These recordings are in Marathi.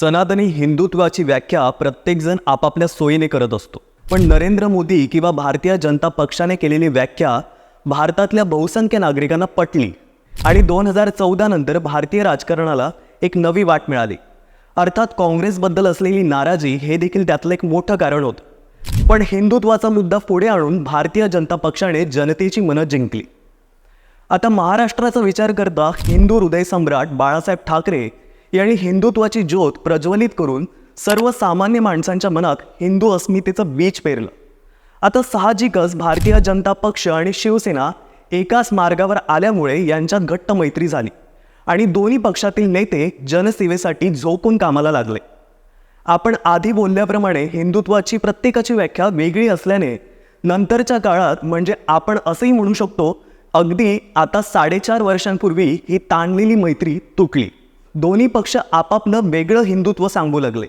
सनातनी हिंदुत्वाची व्याख्या प्रत्येकजण आपापल्या सोयीने करत असतो. पण नरेंद्र मोदी किंवा भारतीय जनता पक्षाने केलेली व्याख्या भारतातल्या बहुसंख्य नागरिकांना पटली. आणि दोन हजार चौदा नंतर भारतीय राजकारणाला एक नवी वाट मिळाली. अर्थात काँग्रेसबद्दल असलेली नाराजी हे देखील त्यातलं एक मोठं कारण होतं. पण हिंदुत्वाचा मुद्दा पुढे आणून भारतीय जनता पक्षाने जनतेची मनं जिंकली. आता महाराष्ट्राचा विचार करता हिंदू हृदय सम्राट बाळासाहेब ठाकरे यांनी हिंदुत्वाची ज्योत प्रज्वलित करून सर्वसामान्य माणसांच्या मनात हिंदू अस्मितेचं बीज पेरलं. आता साहजिकच भारतीय जनता पक्ष आणि शिवसेना एकाच मार्गावर आल्यामुळे यांच्यात घट्ट मैत्री झाली आणि दोन्ही पक्षातील नेते जनसेवेसाठी झोकून कामाला लागले. आपण आधी बोलल्याप्रमाणे हिंदुत्वाची प्रत्येकाची व्याख्या वेगळी असल्याने नंतरच्या काळात म्हणजे आपण असंही म्हणू शकतो अगदी आता साडेचार वर्षांपूर्वी ही ताणलेली मैत्री तुटली. दोन्ही पक्ष आपापलं वेगळं हिंदुत्व सांगू लागले.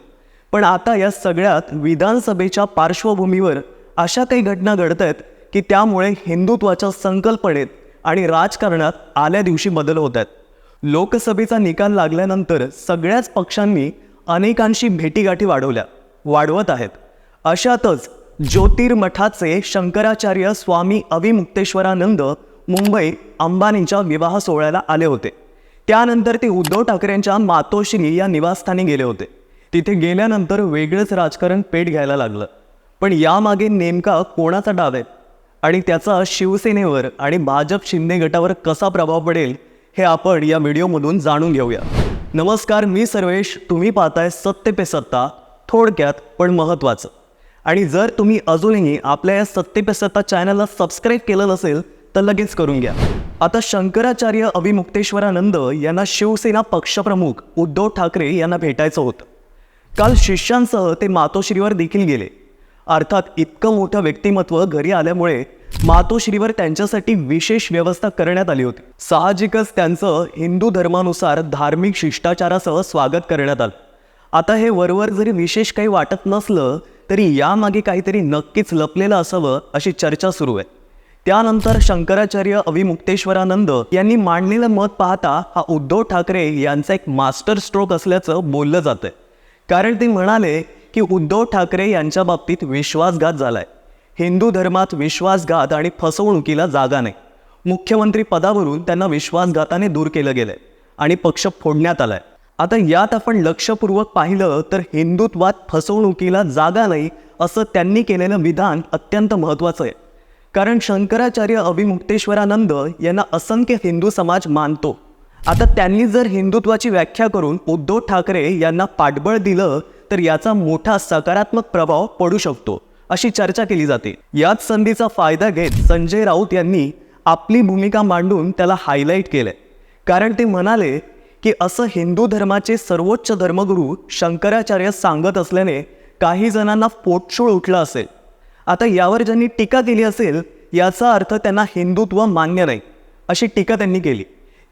पण आता या सगळ्यात विधानसभेच्या पार्श्वभूमीवर अशा काही घटना घडत आहेत की त्यामुळे हिंदुत्वाच्या संकल्पनेत आणि राजकारणात आल्या दिवशी बदल होत आहेत लोकसभेचा निकाल लागल्यानंतर सगळ्याच पक्षांनी अनेकांशी भेटीगाठी वाढवल्या वाढवत आहेत. अशातच ज्योतिर्मठाचे शंकराचार्य स्वामी अविमुक्तेश्वरानंद मुंबई अंबानींच्या विवाह सोहळ्याला आले होते. त्यानंतर ते उद्धव ठाकरेंच्या मातोश्री या निवासस्थानी गेले होते. तिथे गेल्यानंतर वेगळंच राजकारण पेट घ्यायला लागलं. पण यामागे नेमका कोणाचा डाव आहे? आणि त्याचा शिवसेनेवर आणि भाजप शिंदे गटावर कसा प्रभाव पडेल हे आपण या व्हिडिओमधून जाणून घेऊया. नमस्कार मी सर्वेश. तुम्ही पाहताय सत्य पे सत्ता. थोडक्यात पण महत्त्वाचं. आणि जर तुम्ही अजूनही आपल्या या सत्य पे सत्ता चॅनलला सबस्क्राईब केलं नसेल तर लगेच करून घ्या. आता शंकराचार्य अविमुक्तेश्वरानंद यांना शिवसेना पक्षप्रमुख उद्धव ठाकरे यांना भेटायचं होतं. काल शिष्यांसह ते मातोश्रीवर देखील गेले. अर्थात इतकं मोठं व्यक्तिमत्व घरी आल्यामुळे मातोश्रीवर त्यांच्यासाठी विशेष व्यवस्था करण्यात आली होती. साहजिकच त्यांचं हिंदू धर्मानुसार धार्मिक शिष्टाचारासह स्वागत करण्यात आलं. आता हे वरवर जरी विशेष काही वाटत नसलं तरी यामागे काहीतरी नक्कीच लपलेलं असावं अशी चर्चा सुरू आहे. त्यानंतर शंकराचार्य अविमुक्तेश्वरानंद यांनी मांडलेलं मत पाहता हा उद्धव ठाकरे यांचा एक मास्टर स्ट्रोक असल्याचं बोललं जातंय. कारण ते म्हणाले की उद्धव ठाकरे यांच्या बाबतीत विश्वासघात झालाय. हिंदू धर्मात विश्वासघात आणि फसवणुकीला जागा नाही. मुख्यमंत्री पदावरून त्यांना विश्वासघाताने दूर केलं गेलंय आणि पक्ष फोडण्यात आलाय. आता यात आपण लक्षपूर्वक पाहिलं तर हिंदुत्वात फसवणुकीला जागा नाही असं त्यांनी केलेलं विधान अत्यंत महत्त्वाचं आहे. कारण शंकराचार्य अभिमुक्तेश्वरानंद यांना असंख्य हिंदू समाज मानतो. आता त्यांनी जर हिंदुत्वाची व्याख्या करून उद्धव ठाकरे यांना पाठबळ दिलं तर याचा मोठा सकारात्मक प्रभाव पडू शकतो अशी चर्चा केली जाते. याच संधीचा फायदा घेत संजय राऊत यांनी आपली भूमिका मांडून त्याला हायलाईट केलंय. कारण ते म्हणाले की असं हिंदू धर्माचे सर्वोच्च धर्मगुरू शंकराचार्य सांगत असल्याने काही जणांना पोटशूळ उठलं असेल. आता यावर ज्यांनी टीका केली असेल याचा अर्थ त्यांना हिंदुत्व मान्य नाही अशी टीका त्यांनी केली.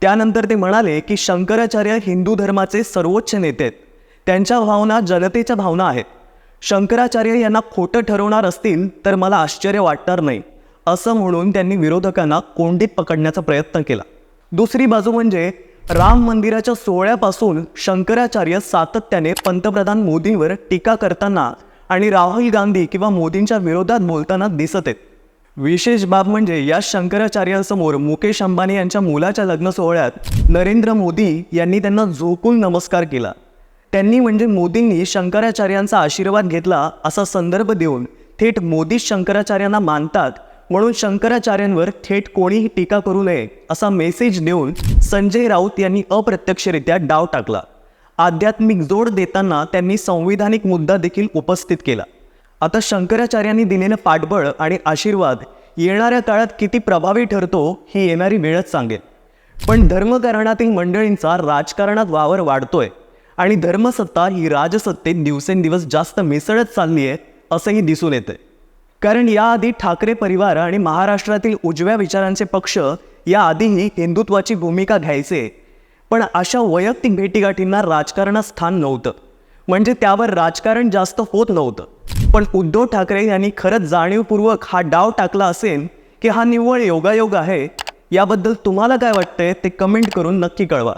त्यानंतर ते म्हणाले की शंकराचार्य हिंदू धर्माचे सर्वोच्च नेते आहेत. त्यांच्या भावना जनतेच्या भावना आहेत. शंकराचार्य यांना खोटं ठरवणार असतील तर मला आश्चर्य वाटणार नाही असं म्हणून त्यांनी विरोधकांना कोंडीत पकडण्याचा प्रयत्न केला. दुसरी बाजू म्हणजे राम मंदिराच्या सोहळ्यापासून शंकराचार्य सातत्याने पंतप्रधान मोदींवर टीका करताना आणि राहुल गांधी किंवा मोदींच्या विरोधात बोलताना दिसत आहेत. विशेष बाब म्हणजे या शंकराचार्यांसमोर मुकेश अंबानी यांच्या मुलाच्या लग्न सोहळ्यात नरेंद्र मोदी यांनी त्यांना झोकून नमस्कार केला. त्यांनी म्हणजे मोदींनी शंकराचार्यांचा आशीर्वाद घेतला असा संदर्भ देऊन थेट मोदी शंकराचार्यांना मानतात म्हणून शंकराचार्यांवर थेट कोणीही टीका करू नये असा मेसेज देऊन संजय राऊत यांनी अप्रत्यक्षरित्या डाव टाकला. आध्यात्मिक जोड देताना त्यांनी संविधानिक मुद्दा देखील उपस्थित केला. आता शंकराचार्यांनी दिलेलं पाठबळ आणि आशीर्वाद येणाऱ्या काळात किती प्रभावी ठरतो ही येणारी वेळच सांगेल. पण धर्मकारणातील मंडळींचा राजकारणात वावर वाढतोय आणि धर्मसत्ता ही राजसत्तेत दिवसेंदिवस जास्त मिसळत चालली आहे असंही दिसून येतंय. कारण याआधी ठाकरे परिवार आणि महाराष्ट्रातील उजव्या विचारांचे पक्ष याआधीही हिंदुत्वाची भूमिका घ्यायचे पण अशा वैयक्तिक भेटीगाठींना राजकारणात स्थान नव्हतं. म्हणजे त्यावर राजकारण जास्त होत नव्हतं. पण उद्धव ठाकरे यांनी खरंच जाणीवपूर्वक हा डाव टाकला असेल की हा निव्वळ योगायोग आहे याबद्दल तुम्हाला काय वाटतंय ते कमेंट करून नक्की कळवा.